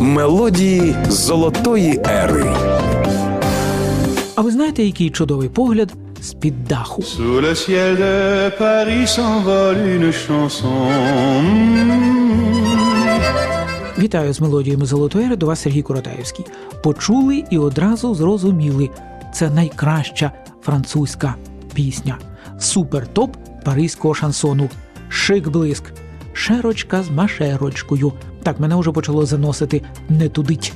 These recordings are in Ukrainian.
Мелодії золотої ери. А ви знаєте, який чудовий погляд з-під даху? Sous le ciel de Paris s'envole une chanson. Вітаю з мелодіями золотої ери до вас Сергій Коротаєвський. Почули і одразу зрозуміли. Це найкраща французька пісня. Супер-топ паризького шансону. Шик-блиск. Шерочка з машерочкою. Так мене вже почало заносити не тудить.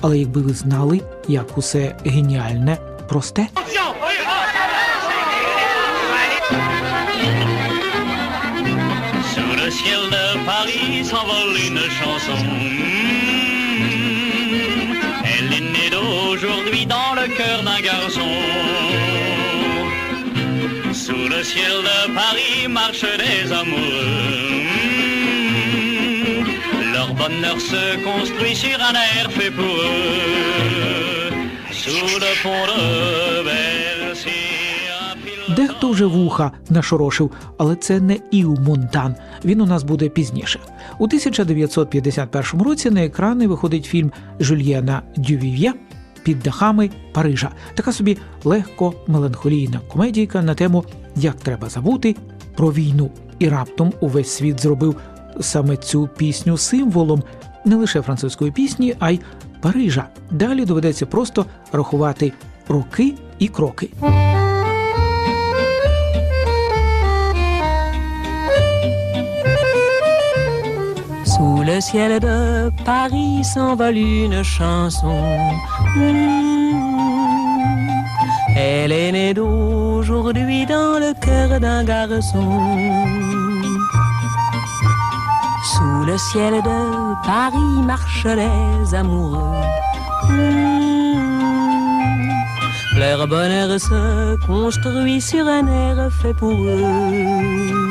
Але якби ви знали, як усе геніальне, просте. Elle est née. Sous le ciel de Paris marchent des amoureux. Bonheur se construit sur un air fait pour eux. Sous le pont de Bercy. Дехто вже вуха нашорошив, але це не Іу Монтан. Він у нас буде пізніше. У 1951 році на екрани виходить фільм Жюльєна Дювів'є під дахами Парижа. Така собі легко меланхолійна комедійка на тему Як треба забути про війну. І раптом увесь світ зробив саме цю пісню символом не лише французької пісні, а й Парижа. Далі доведеться просто рахувати роки і кроки. Sous le ciel de Paris s'envole une chanson. Elle est née d'aujourd'hui dans le cœur d'un garçon. Sous le ciel de Paris marchent les amoureux. Mmh. Leur bonheur se construit sur un air fait pour eux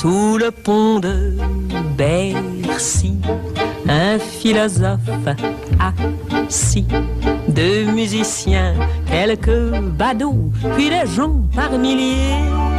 sous le pont de Bercy, un philosophe assis, deux musiciens, quelques badauds, puis des gens par milliers.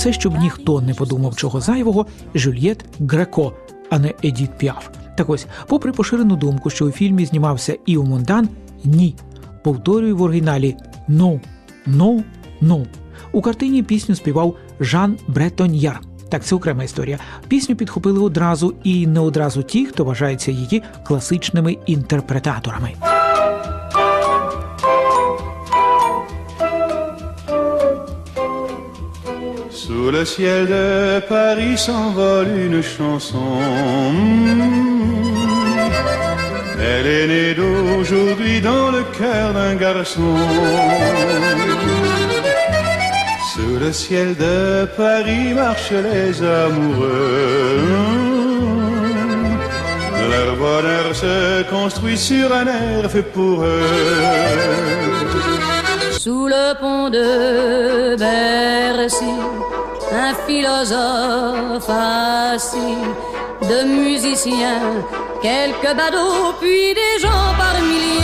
Це щоб ніхто не подумав чого зайвого, Жюльєт Греко, а не Едіт Піаф. Так ось, попри поширену думку, що у фільмі знімався Іо Монтан, ні. Повторюю в оригіналі «No, no, no». У картині пісню співав Жан Бретоньяр. Так, це окрема історія. Пісню підхопили одразу і не одразу ті, хто вважається її класичними інтерпретаторами. Sous le ciel de Paris s'envole une chanson. Elle est née d'aujourd'hui dans le cœur d'un garçon. Sous le ciel de Paris marchent les amoureux. Leur bonheur se construit sur un air fait pour eux. Sous le pont de Bercy, un philosophe assis, deux musiciens, quelques badauds, puis des gens par milliers.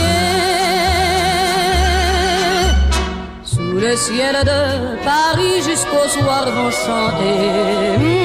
Sous le ciel de Paris jusqu'au soir vont chanter hmm,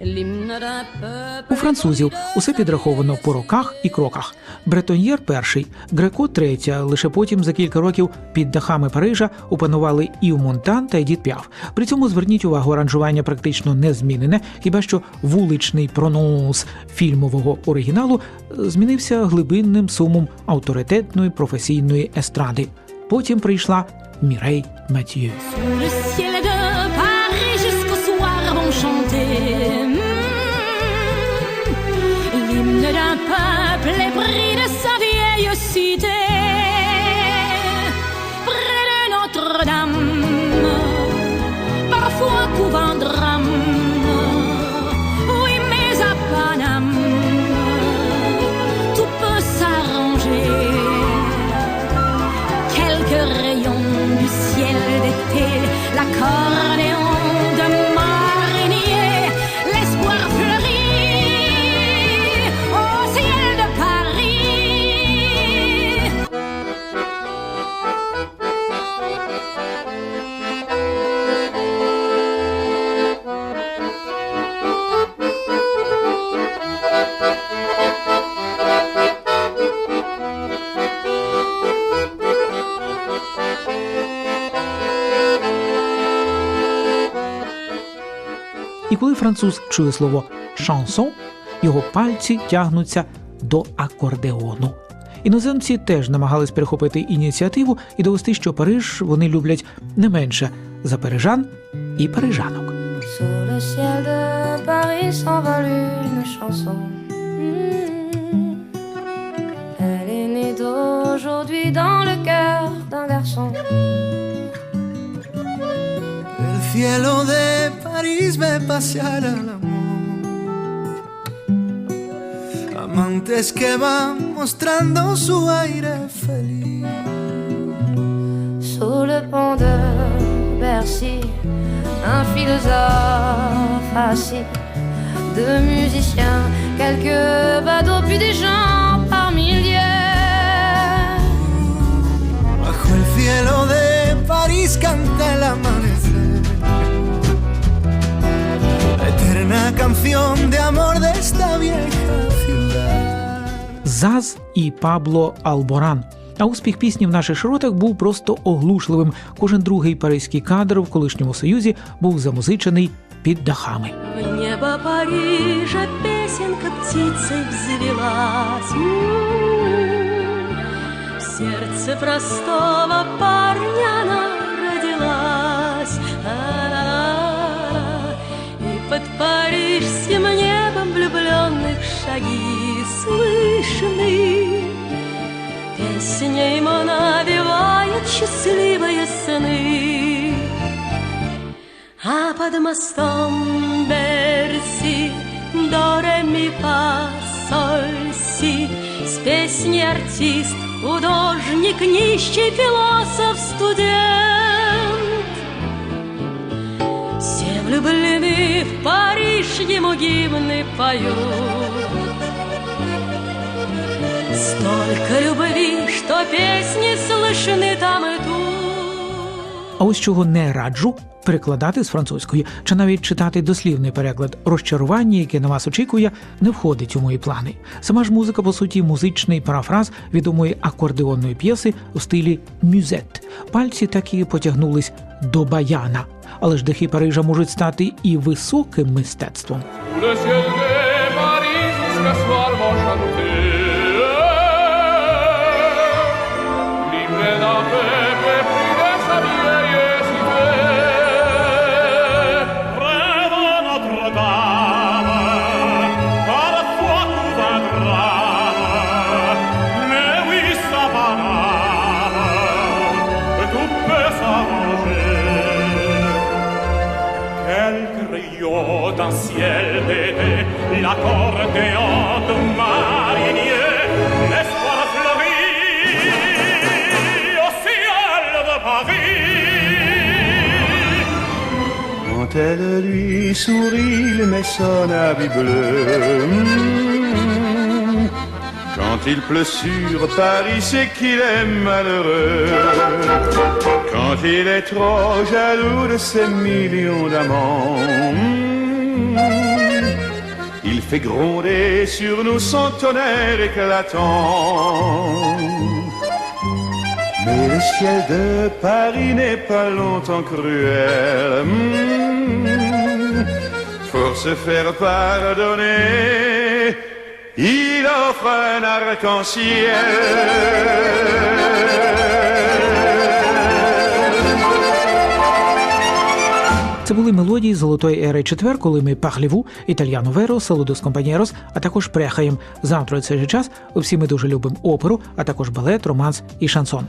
l'hymne d'un peuple. У французів усе підраховано по роках і кроках. Бретоньєр перший, Греко третя. Лише потім за кілька років під дахами Парижа опанували Ів Монтан та Едіт Піаф. При цьому зверніть увагу, аранжування практично не змінене, хіба що вуличний прононс фільмового оригіналу е, змінився глибинним сумом авторитетної професійної естради. Потім прийшла Мірей Матьє. décidé. Коли француз чує слово шансон, його пальці тягнуться до акордеону. Іноземці теж намагались перехопити ініціативу і довести, що Париж вони люблять не менше за парижан і парижанок. Hmm. D'aujourd'hui dans le cœur d'un garçon. El cielo de Ve pasear al amor. Amantes que van mostrando su aire feliz. Sous le pont de Bercy, un philosophe assis, deux musiciens, quelques badauds, puis des gens par milliers. Bajo el cielo de París canta Заз і Пабло Алборан. А успіх пісні в наших широтах був просто оглушливим. Кожен другий паризький кадр в колишньому союзі був замузичений під дахами. В небо Парижа песенка птицей взвелась. Сердце простого парня она родилась. И под парижским небом влюбленных шаги слышны. Песня ему навевает счастливые сны. А под мостом Берси до ре ми фа соль С песней артист, художник, нищий философ, студент Все влюблены в Париж, ему гимны поют Столько любви, что песни слышны там и тут А ось чого не раджу перекладати з французької, чи навіть читати дослівний переклад розчарування, яке на вас очікує, не входить у мої плани. Сама ж музика, по суті, музичний парафраз відомої акордеонної п'єси у стилі мюзет. Пальці так і потягнулись до баяна. Але ж дахи Парижа можуть стати і високим мистецтвом. D'un ciel d'été, l'accordéon de marinier, l'espoir fleurit au ciel de Paris. Quand elle lui sourit, il met son habit bleu. Quand il pleut sur Paris, c'est qu'il est malheureux. Quand il est trop jaloux de ses millions d'amants. Fait gronder sur nous son tonnerre éclatant. Mais le ciel de Paris n'est pas longtemps cruel. Hmm, Pour se faire pardonner, il offre un arc-en-ciel. Це були мелодії золотої ери четвер, коли ми пахліву, італьяну веро, салудос компанєрос, а також прехаєм. Завтра цей же час усі ми дуже любимо оперу, а також балет, романс і шансон.